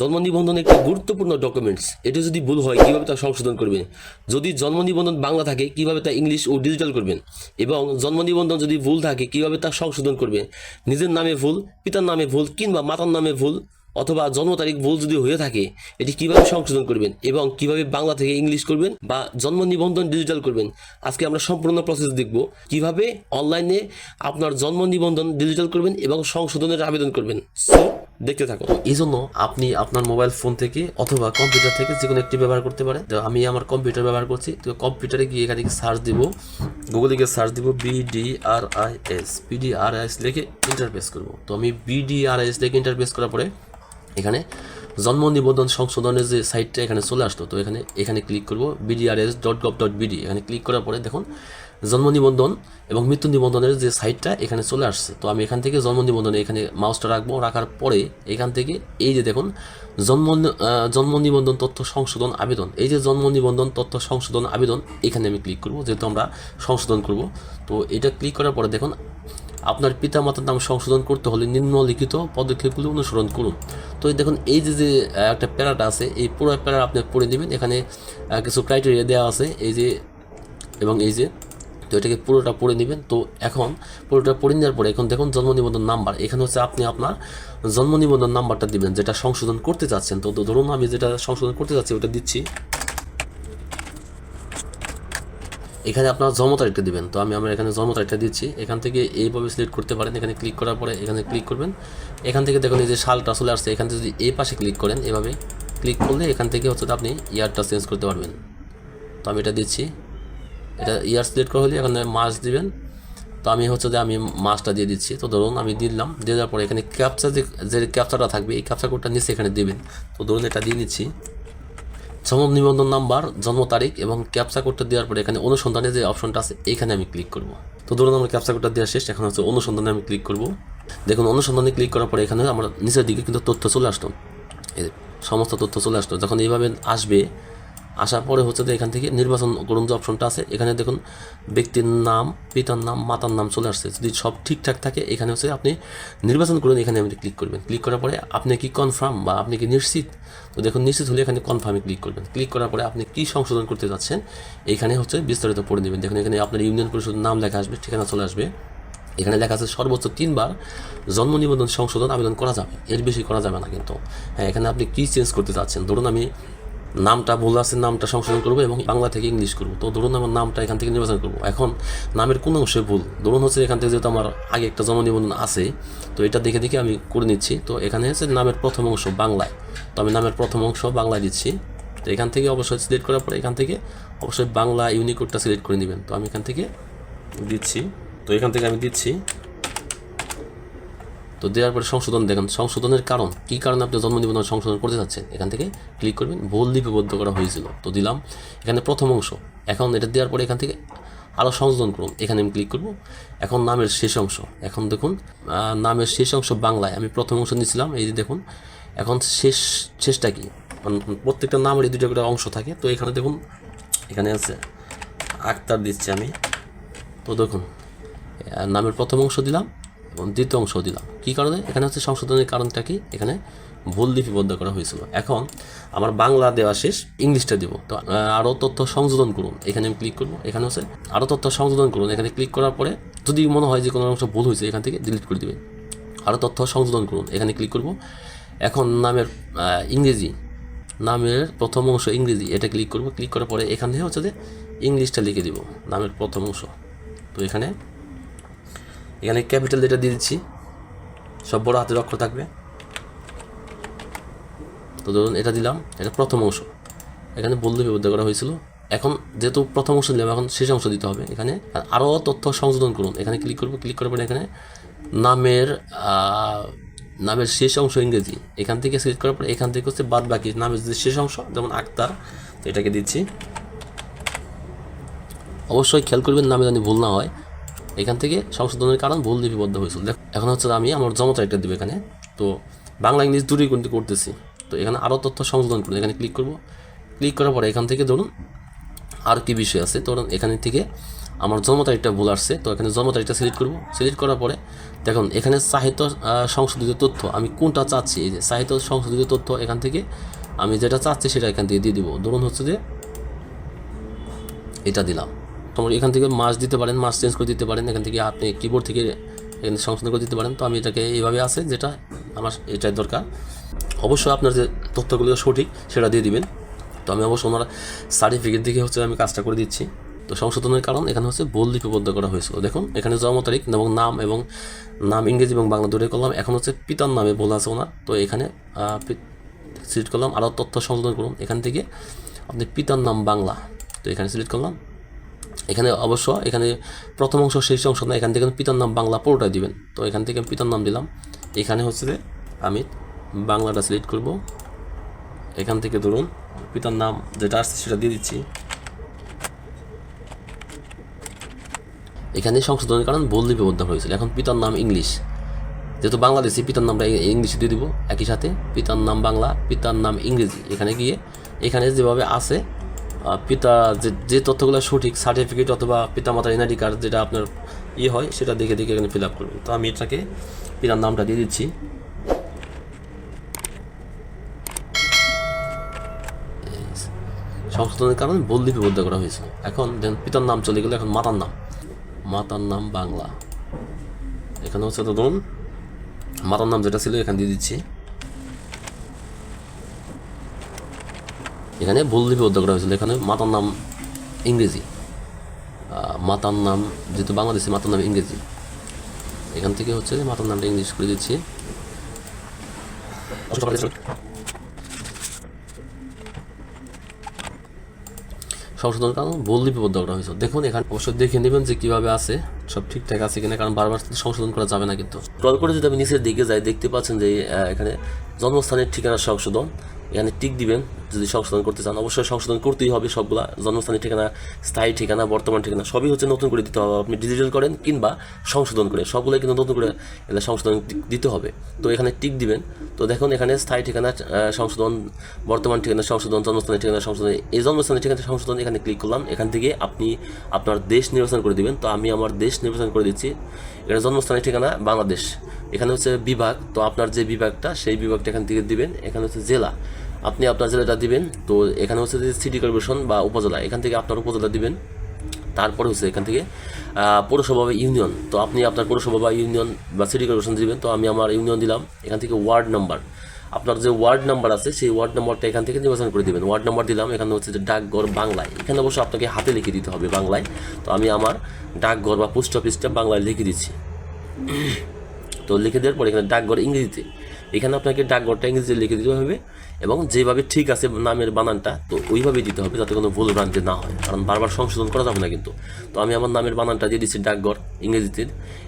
জন্ম নিবন্ধন একটি গুরুত্বপূর্ণ ডকুমেন্টস এটি যদি ভুল হয়, কীভাবে তা সংশোধন করবেন? যদি জন্ম নিবন্ধন বাংলা থাকে, কীভাবে তা ইংলিশ ও ডিজিটাল করবেন? এবং জন্ম নিবন্ধন যদি ভুল থাকে, কীভাবে তা সংশোধন করবেন? নিজের নামে ভুল, পিতার নামে ভুল, কিংবা মাতার নামে ভুল, অথবা জন্ম তারিখ ভুল যদি হয়ে থাকে, এটি কীভাবে সংশোধন করবেন? এবং কীভাবে বাংলা থেকে ইংলিশ করবেন বা জন্ম নিবন্ধন ডিজিটাল করবেন? আজকে আমরা সম্পূর্ণ প্রসেস দেখব। কীভাবে অনলাইনে আপনার জন্ম নিবন্ধন ডিজিটাল করবেন এবং সংশোধনের আবেদন করবেন। সো দেখতে থাকুন এই জন্য আপনি আপনার মোবাইল ফোন থেকে অথবা কম্পিউটার থেকে যে কোনো একটি ব্যবহার করতে পারে তো আমি আমার কম্পিউটার ব্যবহার করছি। তো কম্পিউটারে গিয়ে এখানে সার্চ দিব। গুগলে গিয়ে সার্চ দিব বিডিআরআইএস বিডিআরআইএস লিখে ইন্টারফেস করব। তো আমি বিডিআরআইএস লিখে ইন্টারফেস করার পরে এখানে জন্ম নিবন্ধন সংশোধনের যে সাইটটা এখানে চলে আসতো তো এখানে এখানে ক্লিক করব BDRS dot gov dot BD এখানে ক্লিক করার পরে দেখুন জন্ম নিবন্ধন এবং মৃত্যু নিবন্ধনের যে সাইটটা এখানে চলে আসছে। তো আমি এখান থেকে জন্ম নিবন্ধনে এখানে মাউসটা রাখব, রাখার পরে এখান থেকে এই যে দেখুন জন্ম জন্ম নিবন্ধন তথ্য সংশোধন আবেদন। এই যে জন্ম নিবন্ধন তথ্য সংশোধন আবেদন, এখানে আমি ক্লিক করব, যেহেতু আমরা সংশোধন করব। তো এটা ক্লিক করার পরে দেখুন আপনার পিতামাতার নাম সংশোধন করতে হলে নিম্নলিখিত পদক্ষেপগুলো অনুসরণ করুন। তো এই দেখুন, এই যে যে একটা প্যারাটা আছে, এই পুরো প্যারা আপনি পড়ে নেবেন। এখানে কিছু ক্রাইটেরিয়া দেওয়া আছে, এই যে, এবং এই যে, তো এটাকে পুরোটা পড়ে নেবেন। তো এখন পুরোটা পড়ে নেওয়ার পরে এখন দেখুন, জন্ম নিবন্ধন নাম্বার। এখানে হচ্ছে আপনি আপনার জন্ম নিবন্ধন নাম্বারটা দিবেন, যেটা সংশোধন করতে চাচ্ছেন। তো ধরুন আমি যেটা সংশোধন করতে চাচ্ছি, ওটা দিচ্ছি। এখানে আপনার জন্ম তারিখটা দিবেন। তো আমি, আমার এখানে জন্ম তারিখটা দিচ্ছি। এখান থেকে এইভাবে সিলেক্ট করতে পারেন। এখানে ক্লিক করার পরে এখানে ক্লিক করবেন। এখান থেকে দেখুন এই যে সালটা চলে আসছে। এখান থেকে যদি এই পাশে ক্লিক করেন, এভাবে ক্লিক করলে এখান থেকে হচ্ছে আপনি ইয়ারটা চেঞ্জ করতে পারবেন। তো আমি এটা দিচ্ছি। এটা ইয়ার সিলেক্ট করা হলে এখানে মাস দিবেন। তো আমি হচ্ছে যে আমি মাসটা দিয়ে দিচ্ছি। তো ধরুন আমি দিলাম। দিয়ে দেওয়ার পরে এখানে ক্যাপচা যে যে ক্যাপচাটা থাকবে, এই ক্যাপচা কোডটা নিচে এখানে দেবেন। তো ধরুন এটা দিয়ে নিচ্ছি জন্ম নিবন্ধন নাম্বার, জন্ম তারিখ এবং ক্যাপচা কোডটা দেওয়ার পরে এখানে অনুসন্ধানে যে অপশনটা আছে, এখানে আমি ক্লিক করব। তো ধরুন আমার ক্যাপচা কোডটা দেওয়া শেষ, এখন হচ্ছে অনুসন্ধানে আমি ক্লিক করব। দেখুন, অনুসন্ধানে ক্লিক করার পরে এখানে আমার নিচের দিকে কিন্তু তথ্য চলে আসতো। সমস্ত তথ্য চলে আসতো। যখন এইভাবে আসবে আসার পরে হচ্ছে যে এখান থেকে নির্বাচন করুন যে অপশনটা আছে, এখানে দেখুন ব্যক্তির নাম, পিতার নাম, মাতার নাম চলে আসছে। যদি সব ঠিকঠাক থাকে, এখানে হচ্ছে আপনি নির্বাচন করুন এখানে আপনি ক্লিক করবেন। ক্লিক করার পরে আপনি কি কনফার্ম বা আপনি কি নিশ্চিত? তো দেখুন নিশ্চিত হলে এখানে কনফার্মে ক্লিক করবেন। ক্লিক করার পরে আপনি কি সংশোধন করতে যাচ্ছেন, এখানে হচ্ছে বিস্তারিত পড়ে নেবেন। দেখুন এখানে আপনার ইউনিয়ন পরিষদের নাম লেখা আসবে, ঠিকানা চলে আসবে। এখানে লেখা আছে সর্বোচ্চ তিনবার জন্ম নিবন্ধন সংশোধন আবেদন করা যাবে। এর বেশি করা যাবে না কিন্তু। হ্যাঁ এখানে আপনি কি চেঞ্জ করতে চাচ্ছেন ধরুন আমি নামটা ভুল আছে, নামটা সংশোধন করব এবং বাংলা থেকে ইংলিশ করব। তো ধরুন আমার নামটা এখান থেকে নির্বাচন করব। এখন নামের কোনো অংশে ভুল? ধরুন হচ্ছে এখান থেকে যেহেতু আমার আগে একটা জন্ম নিবন্ধন আছে, তো এটা দেখে দেখে আমি করে নিচ্ছি। তো এখানে হচ্ছে নামের প্রথম অংশ বাংলায়। তো আমি নামের প্রথম অংশ বাংলায় দিচ্ছি। তো এখান থেকে অবশ্যই সিলেক্ট করার পরে এখান থেকে অবশ্যই বাংলা ইউনিকোডটা সিলেক্ট করে নেবেন। তো আমি এখান থেকে দিচ্ছি। তো এখান থেকে আমি দিচ্ছি। তো দেওয়ার পরে সংশোধন দেখেন। সংশোধনের কারণ, কী কারণে আপনি জন্ম নিবন্ধন সংশোধন করতে যাচ্ছেন এখান থেকে ক্লিক করবেন, ভুল লিপিবদ্ধ করা হয়েছিল। তো দিলাম। এখানে প্রথম অংশ। এখন এটা দেওয়ার পরে এখান থেকে আরও সংশোধন করুন। এখানে আমি ক্লিক করব। এখন নামের শেষ অংশ। এখন দেখুন নামের শেষ অংশ বাংলায়। আমি প্রথম অংশ নিয়েছিলাম, এই যে দেখুন, এখন শেষ, শেষটা কি? মানে প্রত্যেকটা নামের এই দুটো অংশ থাকে। তো এখানে দেখুন, এখানে আছে, আক্তার দিচ্ছি আমি। তো দেখুন নামের প্রথম অংশ দিলাম। দ্বিতীয় অংশ দিলাম। কী কারণে? এখানে হচ্ছে সংশোধনের কারণটা কি? এখানে ভুল লিপিবদ্ধ করা হয়েছিল। এখন আমার বাংলা দেওয়া শেষ, ইংলিশটা দেবো। তো আরও তথ্য সংশোধন করুন। এখানে আমি ক্লিক করব। এখানে হচ্ছে আরও তথ্য সংশোধন করুন। এখানে ক্লিক করার পরে যদি মনে হয় যে কোনো অংশ ভুল হয়েছে, এখান থেকে ডিলিট করে দেবেন। আরও তথ্য সংশোধন করুন। এখানে ক্লিক করব। এখন নামের ইংরেজি, নামের প্রথম অংশ ইংরেজি, এটা ক্লিক করব। ক্লিক করার পরে এখানে হচ্ছে যে ইংলিশটা লিখে দিব, নামের প্রথম অংশ। তো এখানে এখানে ক্যাপিটাল যেটা দিয়ে দিচ্ছি, সব বড় হাতের অক্ষর থাকবে। তো ধরুন এটা দিলাম, এটা প্রথম অংশ। এখানে বললে বিবদ্ধ করা হয়েছিল। এখন যেহেতু প্রথম অংশ দিলাম, এখন শেষ অংশ দিতে হবে এখানে। আরও তথ্য সংশোধন করুন। এখানে ক্লিক করব ক্লিক করার পরে এখানে নামের নামের শেষ অংশ ইংরেজি। এখান থেকে সিলেক্ট করার পরে এখান থেকে হচ্ছে বাদ বাকি নামের যে শেষ অংশ, যেমন আক্তার এটাকে দিচ্ছি। অবশ্যই খেয়াল করবেন নামে জানি ভুল না হয়। এখান থেকে সংশোধনের কারণ ভুল লিপিবদ্ধ হয়েছিল। এখন হচ্ছে আমি আমার জমা তারিখটা দেবো এখানে। তো বাংলা ইংলিশ দুটোই কিন্তু করতেছি। তো এখানে আরও তথ্য সংশোধন করুন। এখানে ক্লিক করব। ক্লিক করার পরে এখান থেকে ধরুন আর কি বিষয় আছে, ধরুন এখানে থেকে আমার জন্ম তারিখটা ভুল আসছে, তো এখানে জন্ম তারিখটা সিলেক্ট করব। সিলেক্ট করার পরে দেখুন, এখানে সাহিত্য সংশোধিত তথ্য আমি কোনটা চাচ্ছি? এই যে সাহিত্য সংশোধিত তথ্য এখান থেকে আমি যেটা চাচ্ছি সেটা এখান থেকে দিয়ে দিব। ধরুন হচ্ছে যে এটা দিলাম। তোমার এখান থেকে মাস দিতে পারেন মাস চেঞ্জ করে দিতে পারেন, এখান থেকে আপনি কিবোর্ড থেকে এখানে সংশোধন করে দিতে পারেন। তো আমি এটাকে এইভাবে আছে যেটা আমার এটাই দরকার। অবশ্যই আপনার যে তথ্যগুলো সঠিক সেটা দিয়ে দিবেন। তো আমি অবশ্য ওনার সার্টিফিকেট দিকে হচ্ছে আমি কাজটা করে দিচ্ছি। তো সংশোধনের কারণ এখানে হচ্ছে ভুল লিপিবদ্ধ করা হয়েছিল। দেখুন, এখানে জন্ম তারিখ এবং নাম এবং নাম ইংরেজি এবং বাংলা দুটোই করলাম এখন হচ্ছে পিতার নামে ভুল আছে ওনার। তো এখানে সিলেক্ট করলাম। আরও তথ্য সংশোধন করুন। এখান থেকে আপনি পিতার নাম বাংলা। তো এখানে সিলেক্ট করলাম। এখানে অবশ্য এখানে প্রথম অংশ, শেষ অংশ না, এখান থেকে পিতার নাম বাংলা পুরোটাই দিবেন। তো এখান থেকে পিতার নাম দিলাম। এখানে হচ্ছে যে আমি বাংলাটা সিলেক্ট করব। এখান থেকে ধরুন পিতার নাম যেটা আসছে সেটা দিয়ে দিচ্ছি। এখানে সংশোধনের কারণ ভুল লিপিবদ্ধ হয়েছিল। এখন পিতার নাম ইংলিশ। যেহেতু বাংলাদেশি, পিতার নামটা ইংলিশে দিয়ে দিব। একই সাথে পিতার নাম বাংলা, পিতার নাম ইংরেজি। এখানে গিয়ে, এখানে যেভাবে আছে পিতা যে যে তথ্যগুলো সঠিক সার্টিফিকেট অথবা পিতা মাতার এনআইডি কার্ড যেটা আপনার ইয়ে হয়, সেটা দেখে দেখে এখানে ফিল আপ করবেন। তো আমি এটাকে পিতার নামটা দিয়ে দিচ্ছি। সংশোধনের কারণে ভুল লিপিবদ্ধ করা হয়েছে। এখন দেন পিতার নাম চলে গেলে, এখন মাতার নাম। মাতার নাম বাংলা। এখানে হচ্ছে তো ধরুন, মাতার নাম যেটা ছিল এখানে দিয়ে দিচ্ছি। এখানে ভুল লিপিবদ্ধ করা হয়েছিল। এখানে মাতার নাম ইংরেজি। মাতার নাম, যেহেতু বাংলাদেশি মাতার নাম ইংরেজি। এখান থেকে হচ্ছে মাতার নামটা ইংলিশ করে দিচ্ছি। সংশোধন কারণ ভুল লিপিবদ্ধ করা হয়েছে দেখুন, এখানে অবশ্যই দেখে নেবেন যে কীভাবে আছে, সব ঠিকঠাক আছে কিনা, কারণ বারবার সংশোধন করা যাবে না কিন্তু। স্ক্রল করে যদি আমি নিচের দিকে যাই, দেখতে পাচ্ছেন যে এখানে জন্মস্থানের ঠিকানা সংশোধন। এখানে টিক দিবেন, যদি সংশোধন করতে চান। অবশ্যই সংশোধন করতেই হবে সবগুলা। জন্মস্থানের ঠিকানা, স্থায়ী ঠিকানা, বর্তমান ঠিকানা, সবই হচ্ছে নতুন করে দিতে হবে। আপনি ডিজিটাল করেন কিংবা সংশোধন করে সবগুলো কিন্তু নতুন করে এগুলো সংশোধন দিতে হবে। তো এখানে টিক দিবেন। তো দেখুন এখানে স্থায়ী ঠিকানা সংশোধন, বর্তমান ঠিকানা সংশোধন জন্মস্থানের ঠিকানা সংশোধন, এই জন্মস্থানের ঠিকানা সংশোধন এখানে ক্লিক করলাম। এখান থেকে আপনি আপনার দেশ নির্বাচন করে দিবেন। তো আমি আমার দেশ নির্বাচন করে দিচ্ছি। এটা জন্মস্থানের ঠিকানা, বাংলাদেশ। এখানে হচ্ছে বিভাগ। তো আপনার যে বিভাগটা, সেই বিভাগটা এখান থেকে দিবেন। এখানে হচ্ছে জেলা। আপনি আপনার জেলাটা দিবেন, তো এখানে হচ্ছে যে সিটি কর্পোরেশন বা উপজেলা, এখান থেকে আপনার উপজেলা দিবেন, তারপরে হচ্ছে এখান থেকে পৌরসভা বা ইউনিয়ন তো আপনি আপনার পৌরসভা বা ইউনিয়ন বা সিটি কর্পোরেশন দিবেন, তো আমি আমার ইউনিয়ন দিলাম, এখান থেকে ওয়ার্ড নাম্বার আপনার যে ওয়ার্ড নাম্বার আছে, সেই ওয়ার্ড নাম্বারটা এখান থেকে নির্বাচন করে দেবেন ওয়ার্ড নাম্বার দিলাম, এখানে হচ্ছে যে ডাকঘর বাংলায়, এখানে অবশ্য আপনাকে হাতে লিখে দিতে হবে বাংলায়, তো আমি আমার ডাকঘর বা পোস্ট অফিসটা বাংলায় লিখে দিচ্ছি। তো লিখে দেওয়ার পর এখানে ডাকঘর ইংরেজিতে এখানে আপনাকে ডাকঘরটা ইংরেজিতে লিখে দিতে হবে এবং যেভাবে ঠিক আছে নামের বানানটা, তো ওইভাবেই দিতে হবে যাতে কোনো ভুল ভ্রান্তি না হয়। কারণ বারবার সংশোধন করা যাবে না কিন্তু। তো আমি আমার নামের বানানটা দিয়ে দিচ্ছি ডাকঘর ইংরেজিতে।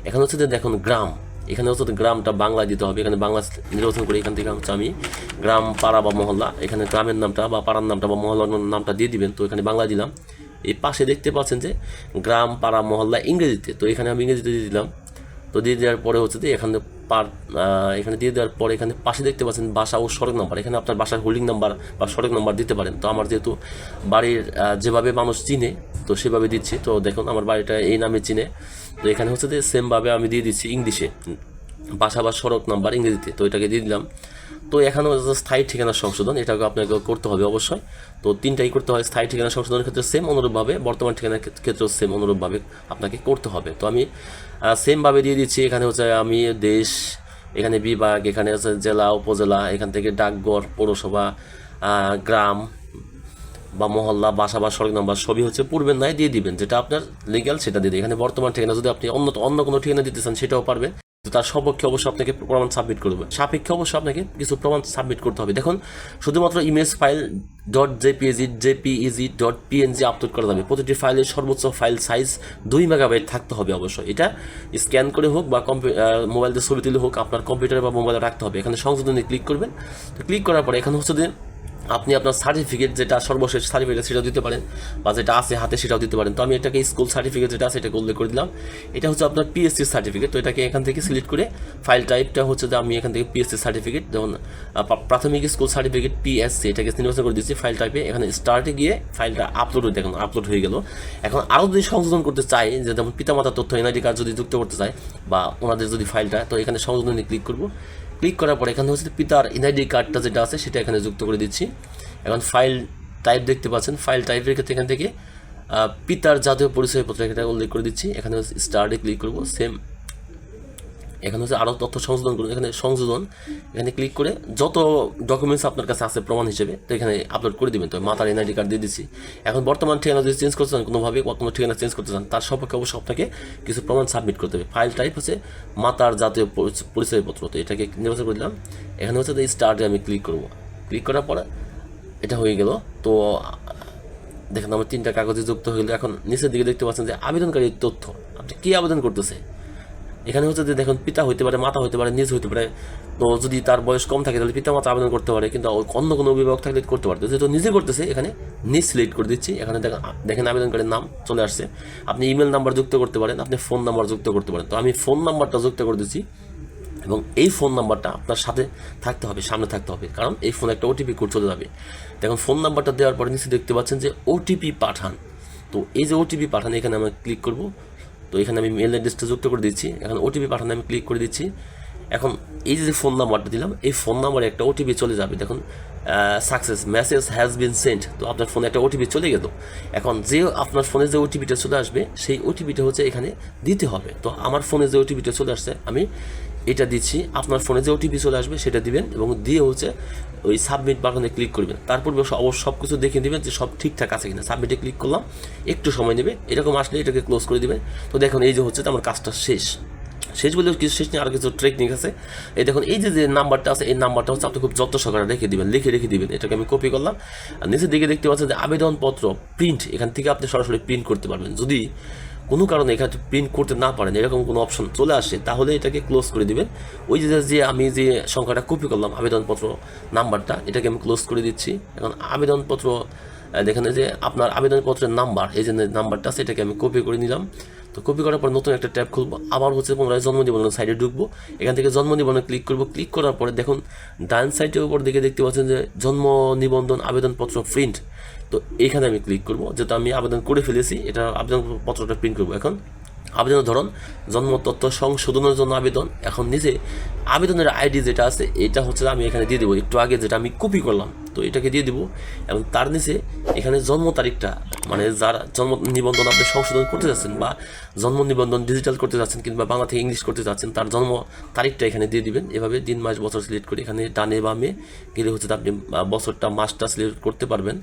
এখানে হচ্ছে যে দেখুন গ্রাম। এখানে হচ্ছে গ্রামটা বাংলায় দিতে হবে। এখানে বাংলা নির্বাচন করে এখান থেকে হচ্ছে আমি গ্রাম, পাড়া বা মহল্লা, এখানে গ্রামের নামটা বা পাড়ার নামটা বা মহল্লার নামটা দিয়ে দিবেন। তো এখানে বাংলা দিলাম। এই পাশে দেখতে পাচ্ছেন যে গ্রাম, পাড়া, মহল্লা ইংরেজিতে। তো এখানে আমি ইংরেজিতে দিয়ে দিলাম। তো দিয়ে দেওয়ার পরে হচ্ছে যে এখানে পার এখানে দিয়ে দেওয়ার পরে এখানে পাশে দেখতে পাচ্ছেন বাসা ও সড়ক নাম্বার। এখানে আপনার বাসার হোল্ডিং নাম্বার বা সড়ক নাম্বার দিতে পারেন। তো আমার যেহেতু বাড়ির যেভাবে মানুষ চিনে, তো সেভাবে দিচ্ছি। তো দেখুন, আমার বাড়িটা এই নামে চিনে। তো এখানে হচ্ছে যে সেমভাবে আমি দিয়ে দিচ্ছি ইংলিশে। বাসা বা সড়ক নাম্বার ইংরেজিতে। তো এটাকে দিয়ে দিলাম। তো এখানেও স্থায়ী ঠিকানা সংশোধন এটাকে আপনাকে করতে হবে অবশ্যই। তো তিনটাই করতে হয় স্থায়ী ঠিকানা সংশোধনের ক্ষেত্রে সেম অনুরূপভাবে, বর্তমান ঠিকানার ক্ষেত্রেও সেম অনুরূপভাবে আপনাকে করতে হবে। তো আমি সেমভাবে দিয়ে দিচ্ছি, এখানে হচ্ছে আমি, দেশ, এখানে বিভাগ, এখানে হচ্ছে জেলা, উপজেলা, এখান থেকে ডাকঘর, পৌরসভা গ্রাম বা মহল্লা, বাসা বা সড়ক নাম্বার সবই হচ্ছে পূর্বের ন্যায় দিয়ে দিবেন। যেটা আপনার লিগ্যাল সেটা দিয়ে এখানে বর্তমান ঠিকানা যদি আপনি অন্য অন্য কোনো ঠিকানা দিতে চান, সেটাও পারবেন। তার সপক্ষে অবশ্যই আপনাকে প্রমাণ সাবমিট করবে সাপেক্ষে অবশ্যই আপনাকে কিছু প্রমাণ সাবমিট করতে হবে। দেখুন, শুধুমাত্র image file dot JPG JPEG dot PNG upload করা যাবে। প্রতিটি ফাইলের সর্বোচ্চ ফাইল সাইজ দুই মেগাবাইট থাকতে হবে অবশ্যই। এটা স্ক্যান করে হোক বা মোবাইল দিয়ে ছবি তুলে হোক, আপনার কম্পিউটারে বা মোবাইলে রাখতে হবে। এখানে সংশোধনে ক্লিক করবেন। তো ক্লিক করার পরে এখানে হচ্ছে যে আপনি আপনার সার্টিফিকেট যেটা সর্বশেষ সার্টিফিকেট সেটাও দিতে পারেন, বা যেটা আছে হাতে সেটাও দিতে পারেন। তো আমি এটাকে স্কুল সার্টিফিকেট যেটা আছে এটাকে উল্লেখ করে দিলাম। এটা হচ্ছে আপনার পিএসসি সার্টিফিকেট তো এটাকে এখান থেকে সিলেক্ট করে ফাইল টাইপটা হচ্ছে যে আমি এখান থেকে পিএসসি সার্টিফিকেট যেমন প্রাথমিক স্কুল সার্টিফিকেট পিএসসি এটাকে নির্বাচন করে দিচ্ছি ফাইল টাইপে এখানে স্টার্টে গিয়ে ফাইলটা আপলোড হয়ে দেখুন আপলোড হয়ে গেল। এখন আরও যদি সংশোধন করতে চাই, যে যেমন পিতামাতার তথ্য এনআইডি কার্ড যদি যুক্ত করতে চাই বা ওনাদের যদি ফাইলটা তো এখানে সংশোধনে ক্লিক করব। ক্লিক করার পরে এখানে হচ্ছে পিতার এনআইডি কার্ডটা যেটা আছে সেটা এখানে যুক্ত করে দিচ্ছি। এখন ফাইল টাইপ দেখতে পাচ্ছেন। ফাইল টাইপের ক্ষেত্রে এখান থেকে পিতার জাতীয় পরিচয়পত্র এখানে উল্লেখ করে দিচ্ছি। এখানে স্টার্টে ক্লিক করব। সেম এখানে হচ্ছে আরও তথ্য সংশোধন করুন। এখানে সংশোধন এখানে ক্লিক করে যত ডকুমেন্টস আপনার কাছে আছে প্রমাণ হিসেবে, তো এখানে আপলোড করে দিবেন। তো মাতার এনআইডি কার্ড দিয়ে দিচ্ছি। এখন বর্তমান ঠিকানা যদি চেঞ্জ করতে চান কোনোভাবে কোনো ঠিকানা চেঞ্জ করতে চান, তার সপক্ষে অবশ্যই আপনাকে কিছু প্রমাণ সাবমিট করতে হবে। ফাইল টাইপ হচ্ছে মাতার জাতীয় পরিচয়পত্র। তো এটাকে নির্বাচন করে দিলাম। এখানে হচ্ছে এই স্টার্টে আমি ক্লিক করব। ক্লিক করার পরে এটা হয়ে গেল। তো দেখেন, আমার তিনটা কাগজে যুক্ত হয়ে গেল। এখন নিচের দিকে দেখতে পাচ্ছেন যে আবেদনকারীর তথ্য। আপনি কী আবেদন করতেছে? এখানে হচ্ছে যে দেখুন, পিতা হইতে পারে, মাতা হইতে পারে, নিজ হইতে পারে। তো যদি তার বয়স কম থাকে, তাহলে পিতা মাতা আবেদন করতে পারে, কিন্তু অন্য কোনো অভিভাবক থাকলে করতে পারতো। যেহেতু নিজে করতেছে, এখানে নিজ সিলেক্ট করে দিচ্ছি। এখানে দেখেন আবেদনকারীর নাম চলে আসছে। আপনি ইমেল নাম্বার যুক্ত করতে পারেন, আপনি ফোন নাম্বার যুক্ত করতে পারেন। তো আমি ফোন নাম্বারটা যুক্ত করে দিচ্ছি এবং এই ফোন নাম্বারটা আপনার সাথে থাকতে হবে, সামনে থাকতে হবে। কারণ এই ফোনে একটা ওটিপি কোড চলে যাবে। দেখুন ফোন নাম্বারটা দেওয়ার পরে নিচে দেখতে পাচ্ছেন যে ওটিপি পাঠান। তো এই যে ওটিপি পাঠান, এখানে আমি ক্লিক করব। তো এখানে আমি মেল অ্যাড্রেসটা যুক্ত করে দিচ্ছি। এখন ওটিপি পাঠানো আমি ক্লিক করে দিচ্ছি। এখন এই যে ফোন নাম্বারটা দিলাম, এই ফোন নাম্বারে একটা ওটিপি চলে যাবে। দেখুন success message has been sent তো আপনার ফোনে একটা ওটিপি চলে গেল। এখন যে আপনার ফোনে যে ওটিপিটা চলে আসবে, সেই ওটিপিটা হচ্ছে এখানে দিতে হবে। তো আমার ফোনে যে ওটিপিটা চলে আসছে, আমি এটা দিচ্ছি। আপনার ফোনে যে ওটিপি চলে আসবে, সেটা দিবেন এবং দিয়ে হচ্ছে ওই সাবমিট বাটনে ক্লিক করবেন। তারপর অবশ্য সব কিছু দেখে দিবেন যে সব ঠিকঠাক আছে কিনা। সাবমিটে ক্লিক করলাম, একটু সময় নেবে, এরকম আসলে এটাকে ক্লোজ করে দিবেন। তো দেখুন, এই যে হচ্ছে তো আমার কাজটা শেষ। শেষ বলে কিছু শেষ নেই, আর কিছু টেকনিক আছে। এই দেখুন, এই যে যে নাম্বারটা আছে, এই নাম্বারটা হচ্ছে আপনি খুব যত্ন সহকারে রেখে দিবেন, লিখে রেখে দিবেন। এটাকে আমি কপি করলাম। আর নিচের দিকে দেখতে পাচ্ছেন যে আবেদনপত্র প্রিন্ট এখান থেকে আপনি সরাসরি প্রিন্ট করতে পারবেন। যদি কোনো কারণে এখানে প্রিন্ট করতে না পারেন, এরকম কোনো অপশন চলে আসে, তাহলে এটাকে ক্লোজ করে দিবেন। ওই যে যে আমি যে সংখ্যাটা কপি করলাম, আবেদনপত্র নাম্বারটা, এটাকে আমি ক্লোজ করে দিচ্ছি। এখন আবেদনপত্র দেখেন যে আপনার আবেদনপত্রের নাম্বার, এই যে নাম্বারটা সেটাকে আমি কপি করে নিলাম। তো কপি করার পর নতুন একটা ট্যাব খুলবো। আবার হচ্ছে পুনরায় জন্ম সাইডে ঢুকবো। এখান থেকে জন্ম নিবন্ধন ক্লিক করব। ক্লিক করার পরে দেখুন, ডান সাইডের উপর দিকে দেখতে পাচ্ছেন যে জন্ম নিবন্ধন আবেদনপত্র প্রিন্ট তো এখানে আমি ক্লিক করব। যেটা আমি আবেদন করে ফেলেছি, এটা আবেদন পত্রটা প্রিন্ট করব এখন। আবেদনের ধরন, জন্ম, তথ্য সংশোধনের জন্য আবেদন। এখন নিজে আবেদনের আইডি যেটা আছে, এটা হচ্ছে আমি এখানে দিয়ে দেবো। একটু আগে যেটা আমি কপি করলাম, তো এটাকে দিয়ে দিব। এবং তার নিচে এখানে জন্ম তারিখটা মানে যার জন্ম নিবন্ধন আপনি সংশোধন করতে যাচ্ছেন বা জন্ম নিবন্ধন ডিজিটাল করতে যাচ্ছেন কিংবা বাংলা থেকে ইংলিশ করতে যাচ্ছেন, তার জন্ম তারিখটা এখানে দিয়ে দিবেন। এভাবে দিন মাস বছর সিলেক্ট করে এখানে ডানে বামে গেলে হচ্ছে আপনি বছরটা, মাসটা সিলেক্ট করতে পারবেন।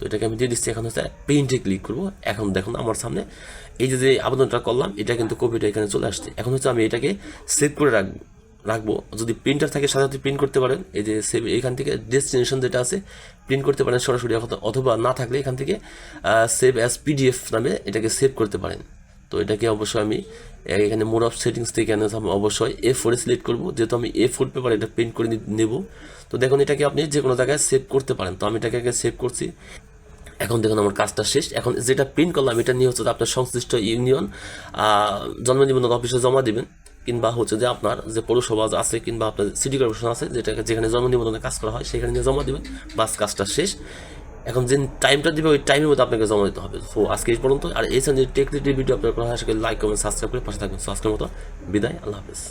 তো এটাকে আমি দিয়ে দিচ্ছি, এখন হচ্ছে পেইন্টে ক্লিক করব। এখন দেখুন আমার সামনে এই যে যে আবেদনটা করলাম, এটা কিন্তু কপিটা এখানে চলে আসছে। এখন হচ্ছে আমি এটাকে সেভ করে রাখব রাখব। যদি প্রিন্টার থাকে, সাথে সাথে প্রিন্ট করতে পারেন। এই যে সেভ এখান থেকে ডেস্টিনেশন যেটা আছে প্রিন্ট করতে পারেন সরাসরি, অথবা- না থাকলে এখান থেকে সেভ অ্যাজ পিডিএফ নামে এটাকে সেভ করতে পারেন। তো এটাকে অবশ্যই আমি এখানে মোড অফ সেটিংস থেকে এখানে আমি অবশ্যই এ ফোরে সিলেক্ট করব। যেহেতু আমি এ ফোর পেপার এটা প্রিন্ট করে নেব। তো দেখুন, এটাকে আপনি যে কোনো জায়গায় সেভ করতে পারেন। তো আমি এটাকে সেভ করছি। এখন দেখুন আমার কাজটা শেষ। এখন যেটা প্রিন্ট করলাম, এটা নিয়ে হচ্ছে আপনার সংশ্লিষ্ট ইউনিয়ন জন্ম নিবন্ধন অফিসে জমা দিবেন, কিংবা হচ্ছে যে আপনার যে পৌরসভা আছে, কিংবা আপনার সিটি কর্পোরেশন আছে যেটা যেখানে জন্ম নিবন্ধনে কাজ করা হয়, সেখানে নিয়ে জমা দিবেন। বাস, কাজটা শেষ। এখন যে টাইমটা দিবে, ওই টাইমের মধ্যে আপনাকে জমা দিতে হবে। তো আজকে এই পর্যন্ত আর এই যে টেকনিক ভিডিও আপনার করা হয় লাইক কমেন্ট সাবস্ক্রাইব করে পাশে থাকবেন। সো আজকের মতো বিদায়, আল্লাহ হাফিজ।